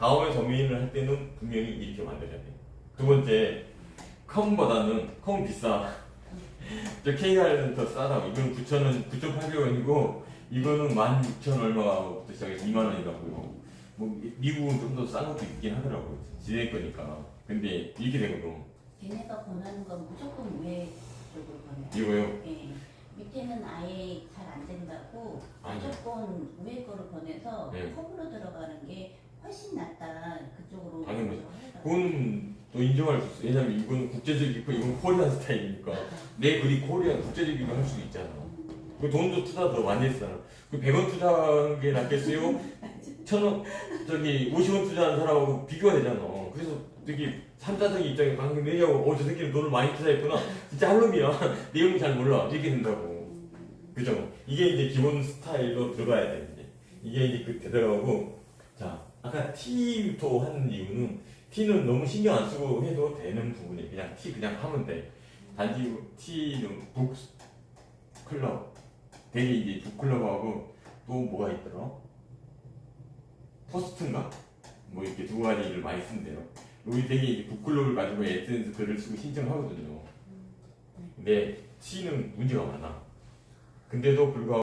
다음에 도메인을 할 때는 분명히 이렇게 만들어야 돼. 두 번째, 컴보다는 컴 비싸. 저 KR은 더 싸다. 이건 9,000원, 9,800원이고 이거는 16,000 얼마부터 시작해서 2만 원이라고요. 뭐 미국은 좀 더 싼 것도 있긴 하더라고요. 지낼 거니까. 근데 이렇게 되거든. 걔네가 권하는 건 무조건 위에 쪽으로 권해요. 이거요. 예. 밑에는 아예 잘 안 된다고 아니요. 무조건 위에 거를 권해서 네. 컵으로 들어가는 게 훨씬 낫다. 그쪽으로 당연하죠. 하더라고요. 그건 또 인정할 수 있어. 왜냐면 이건 국제적이고 이건 코리안 스타일이니까 내 글이 코리안 국제적이고 할 수도 있잖아. 그 돈도 투자 더 많이 했잖아. 그 100원 투자한 게 낫겠어요? 천원 저기 50원 투자한 사람하고 비교가 되잖아. 그래서 되게 삼자적 입장에 방금 얘기하고 어저 새끼는 돈을 많이 투자했구나. 진짜 할놈이야. 내용이 잘 몰라. 이렇게 된다고. 그죠? 이게 이제 기본 스타일로 들어가야 되는데 이게 이제 그 되더라고. 자 아까 T부터 하는 이유는 T는 너무 신경 안 쓰고 해도 되는 부분이 그냥 T 그냥 하면 돼. 단지 T는 북 클럽 되게 이제 북 클럽하고 또 뭐가 있더라? 포스트인가? 뭐 이렇게 두 가지를 많이 쓴대요. 우리 되게 이제 북 클럽을 가지고 에센스 글을 쓰고 신청하거든요. 근데 T는 문제가 많아. 근데도 불구하고